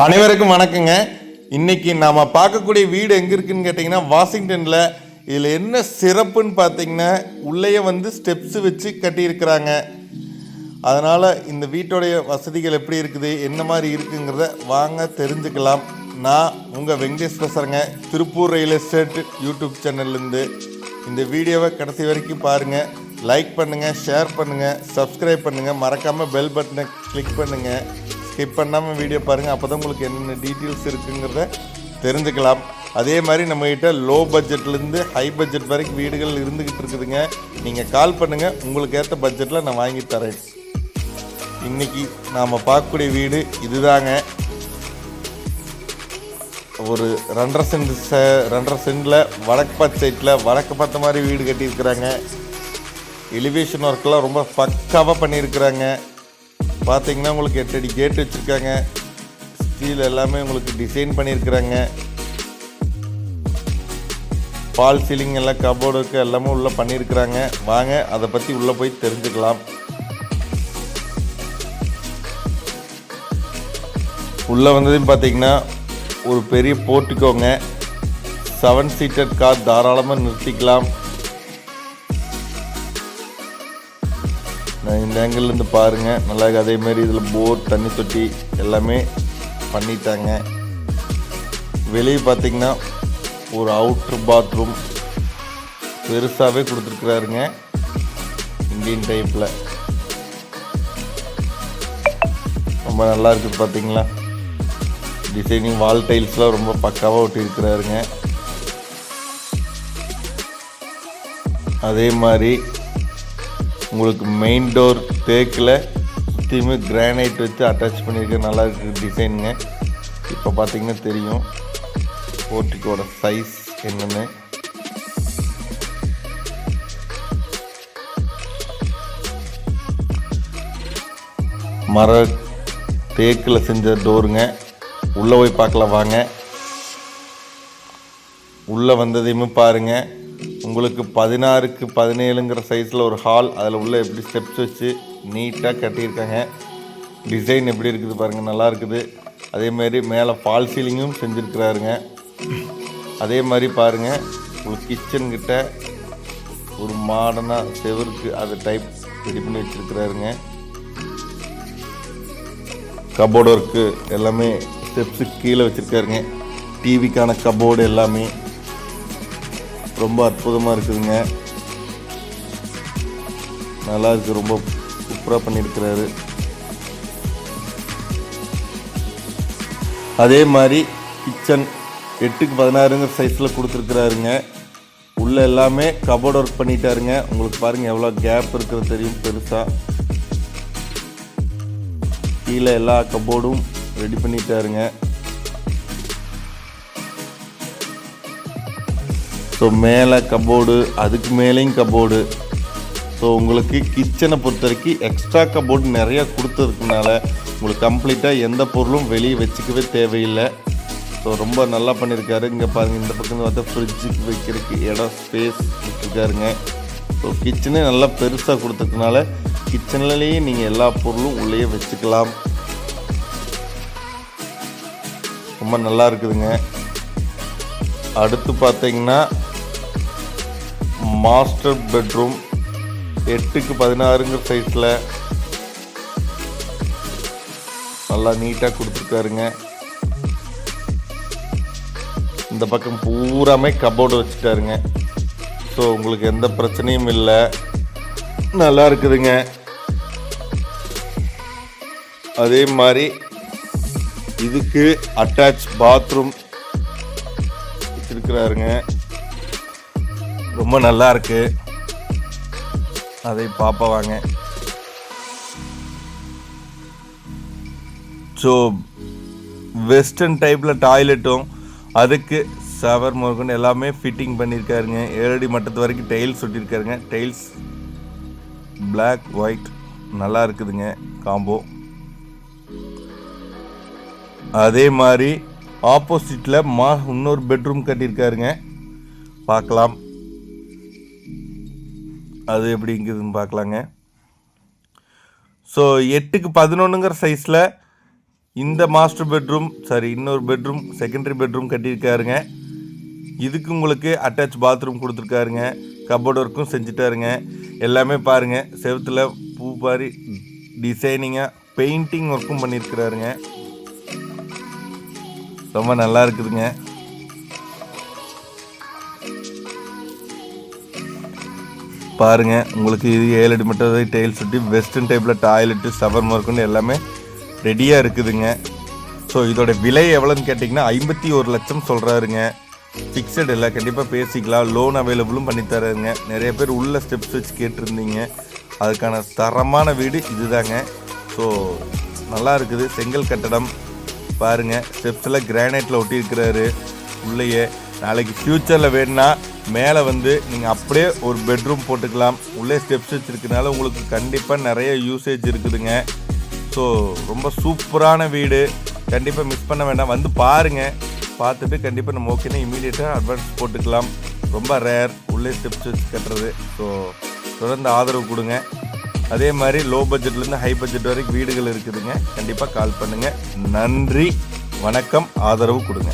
அனைவருக்கும் வணக்கங்க. இன்னைக்கு நாம் பார்க்கக்கூடிய வீடு எங்கே இருக்குன்னு கேட்டிங்கன்னா வாஷிங்டனில். இதில் என்ன சிறப்புன்னு பார்த்தீங்கன்னா உள்ளேயே வந்து ஸ்டெப்ஸ் வச்சு கட்டியிருக்கிறாங்க. அதனால் இந்த வீட்டோடைய வசதிகள் எப்படி இருக்குது என்ன மாதிரி இருக்குங்கிறத வாங்க தெரிஞ்சுக்கலாம். நான் உங்கள் வெங்கடேஷ் பேசுகிறேங்க திருப்பூர் ரியல் எஸ்டேட் யூடியூப் சேனல்லேருந்து. இந்த வீடியோவை கடைசி வரைக்கும் பாருங்கள் லைக் பண்ணுங்கள் ஷேர் பண்ணுங்கள் சப்ஸ்கிரைப் பண்ணுங்கள் மறக்காமல் பெல் பட்டனை கிளிக் பண்ணுங்கள் ஸ்கிப் பண்ணாமல் வீடியோ பாருங்கள் அப்போ தான் உங்களுக்கு என்னென்ன டீட்டெயில்ஸ் இருக்குங்கிறத தெரிஞ்சுக்கலாம். அதே மாதிரி நம்மக்கிட்ட லோ பட்ஜெட்லேருந்து ஹை பட்ஜெட் வரைக்கும் வீடுகள் இருந்துக்கிட்டு இருக்குதுங்க. நீங்கள் கால் பண்ணுங்கள் உங்களுக்கு ஏற்ற பட்ஜெட்டில் நான் வாங்கி தரேன். இன்றைக்கி நாம் பார்க்கக்கூடிய வீடு இதுதாங்க. ஒரு ரெண்டரை சென்ட் ச ரெண்டரை சென்டில் வடக்கு பார்த்த சைட்டில் வடக்கு பார்த்த மாதிரி வீடு கட்டியிருக்கிறாங்க. எலிவேஷன் ஒர்க்கெலாம் ரொம்ப பக்காவாக பண்ணியிருக்கிறாங்க. பார்த்தீங்கன்னா உங்களுக்கு எட்டு அடி கேட் வச்சுருக்காங்க. ஸ்டீல் எல்லாமே உங்களுக்கு டிசைன் பண்ணியிருக்கிறாங்க. பால் சீலிங் எல்லாம் கபோர்டுக்கு எல்லாமே உள்ளே பண்ணியிருக்கிறாங்க. வாங்க அதை பற்றி உள்ளே போய் தெரிஞ்சுக்கலாம். உள்ளே வந்ததும் பார்த்தீங்கன்னா ஒரு பெரிய போர்ட்டிக்கோங்க. செவன் சீட்டட் கார் தாராளமாக நிறுத்திக்கலாம். இந்த ஆங்கிள்லேருந்து பாருங்கள் நல்லா இருக்கு. அதே மாதிரி இதில் போர் தண்ணி தொட்டி எல்லாமே பண்ணிட்டாங்க. வெளியே பார்த்தீங்கன்னா ஒரு அவுட்ரு பாத்ரூம் பெருசாகவே கொடுத்துருக்குறாருங்க. இந்தியன் டைப்பில் ரொம்ப நல்லா இருக்குது பார்த்தீங்களா டிசைனிங் வால் டைல்ஸ்லாம் ரொம்ப பக்காவாக ஒட்டியிருக்கிறாருங்க. அதே மாதிரி உங்களுக்கு மெயின் டோர் தேக்கில் சுற்றியுமே கிரானைட் வச்சு அட்டாச் பண்ணியிருக்க நல்லா இருக்குது டிசைனுங்க இப்போ பார்த்தீங்கன்னா தெரியும். போர்ட்டிக்கோட சைஸ் என்னென்னு. மர தேக்கில் செஞ்ச டோருங்க உள்ளே போய் பார்க்கலாம் வாங்க. உள்ளே வந்ததையுமே பாருங்கள் உங்களுக்கு பதினாறுக்கு பதினேழுங்கிற சைஸில் ஒரு ஹால் அதில் உள்ள எப்படி ஸ்டெப்ஸ் வச்சு நீட்டாக கட்டியிருக்காங்க. டிசைன் எப்படி இருக்குது பாருங்கள் நல்லா இருக்குது. அதே மாதிரி மேலே ஃபால் சீலிங்கும் செஞ்சுருக்கிறாருங்க. அதே மாதிரி பாருங்கள் உங்களுக்கு கிச்சன்கிட்ட ஒரு மாடர்னாக செவருக்கு அதை டைப் ரெடி பண்ணி வச்சுருக்கிறாருங்க. கபோர்டு ஒர்க்கு எல்லாமே ஸ்டெப்ஸுக்கு கீழே வச்சுருக்காருங்க. டிவிக்கான கபோர்டு எல்லாமே. ரொம்ப அற்புதமாக இருக்குதுங்க. நல்லா இருக்கு ரொம்ப சூப்பராக பண்ணியிருக்கிறாரு. அதே மாதிரி கிச்சன் எட்டுக்கு பதினாறுங்கிற சைஸில் கொடுத்துருக்குறாருங்க. உள்ளே எல்லாமே கபோர்ட் ஒர்க் பண்ணிட்டாருங்க. உங்களுக்கு பாருங்கள் எவ்வளோ கேப் இருக்கிறது தெரியும் பெருசாக கீழே எல்லா கபோர்டும் ரெடி பண்ணிட்டாருங்க. ஸோ மேலே கபோர்டு அதுக்கு மேலேயும் கபோர்டு ஸோ உங்களுக்கு கிச்சனை பொறுத்த வரைக்கும் எக்ஸ்ட்ரா கபோர்டு நிறையா கொடுத்துருக்கனால உங்களுக்கு கம்ப்ளீட்டாக எந்த பொருளும் வெளியே வச்சுக்கவே தேவையில்லை. ஸோ ரொம்ப நல்லா பண்ணியிருக்காரு. இங்கே பாருங்கள் இந்த பக்கம் பார்த்தா ஃப்ரிட்ஜுக்கு வைக்கிறதுக்கு இடம் ஸ்பேஸ் விட்டுருக்காருங்க ஸோ கிச்சனே நல்லா பெருசாக கொடுத்ததுனால கிச்சன்லேயே நீங்கள் எல்லா பொருளும் உள்ளேயே வச்சுக்கலாம். ரொம்ப நல்லா இருக்குதுங்க. அடுத்து பார்த்தீங்கன்னா மாஸ்டர் பெட்ரூம் எட்டுக்கு பதினாறுங்கிற சைஸில் நல்லா நீட்டாக கொடுத்துருக்காருங்க. இந்த பக்கம் பூராமே கபோர்டு வச்சுட்டாருங்க. ஸோ உங்களுக்கு எந்த பிரச்சனையும் இல்லை. நல்லா இருக்குதுங்க. அதே மாதிரி இதுக்கு அட்டாச் பாத்ரூம் வச்சிருக்கிறாருங்க. ரொம்ப நல்லா இருக்கு. அதை பாப்பா வாங்க. ஸோ வெஸ்டர்ன் டைப்பில் டாய்லெட்டும் அதுக்கு சவர் முருகன் எல்லாமே ஃபிட்டிங் பண்ணியிருக்காருங்க ஏழடி மட்டத்து வரைக்கும் டைல்ஸ் ஒட்டியிருக்காருங்க டைல்ஸ் பிளாக் ஒயிட் நல்லா இருக்குதுங்க காம்போ அதே மாதிரி ஆப்போசிட்டில் மா இன்னொரு பெட்ரூம் கட்டியிருக்காருங்க பார்க்கலாம். அது எப்படிங்குதுன்னு பார்க்கலாங்க. ஸோ எட்டுக்கு பதினொன்றுங்கிற சைஸில் இந்த மாஸ்டர் பெட்ரூம் சாரி இன்னொரு பெட்ரூம் செகண்டரி பெட்ரூம் கட்டியிருக்காருங்க. இதுக்கு உங்களுக்கு அட்டாச் பாத்ரூம் கொடுத்துருக்காருங்க. கபோர்ட் ஒர்க்கும் செஞ்சுட்டாருங்க. எல்லாமே பாருங்கள் செவத்தில் பூ பாரி டிசைனிங்காக பெயிண்டிங் ஒர்க்கும் பண்ணியிருக்கிறாருங்க. ரொம்ப நல்லா இருக்குதுங்க. பாருங்கள் உங்களுக்கு இது ஏழு அடி மட்டும் டைல்ஸ் சுட்டி வெஸ்டர்ன் டைப்பில் டாய்லெட்டு ஷவர் மார்க்குன்னு எல்லாமே ரெடியாக இருக்குதுங்க. ஸோ இதோட விலை எவ்வளோன்னு கேட்டிங்கன்னா ஐம்பத்தி ஒரு லட்சம் சொல்கிறாருங்க ஃபிக்ஸட் இல்லை கண்டிப்பாக பேசிக்கலாம். லோன் அவைலபிளும் பண்ணித்தராருங்க நிறைய பேர் உள்ள ஸ்டெப்ஸ் வச்சு கேட்டிருந்தீங்க. அதுக்கான தரமான வீடு இதுதாங்க. ஸோ நல்லா இருக்குது. செங்கல் கட்டடம் பாருங்கள் ஸ்டெப்ஸில் கிரானைட்டில் ஒட்டியிருக்கிறாரு. உள்ளேயே நாளைக்கு ஃப்யூச்சரில் வேணும்னா மேலே வந்து நீங்கள் அப்படியே ஒரு பெட்ரூம் போட்டுக்கலாம். உள்ளே ஸ்டெப்ஸ் வச்சுருக்கனால உங்களுக்கு கண்டிப்பாக நிறைய யூசேஜ் இருக்குதுங்க. ஸோ ரொம்ப சூப்பரான வீடு. கண்டிப்பாக மிஸ் பண்ண வேண்டாம். வந்து பாருங்கள் பார்த்துட்டு கண்டிப்பாக நம்ம ஓகேனா இமீடியட்டாக அட்வான்ஸ் போட்டுக்கலாம். ரொம்ப ரேர் உள்ளே ஸ்டெப்ஸ் வச்சு கட்டுறது. ஸோ தொடர்ந்து ஆதரவு கொடுங்க. அதே மாதிரி லோ பட்ஜெட்லேருந்து ஹை பட்ஜெட் வரைக்கும் வீடுகள் இருக்குதுங்க. கண்டிப்பாக கால் பண்ணுங்கள் நன்றி. வணக்கம். ஆதரவு கொடுங்க.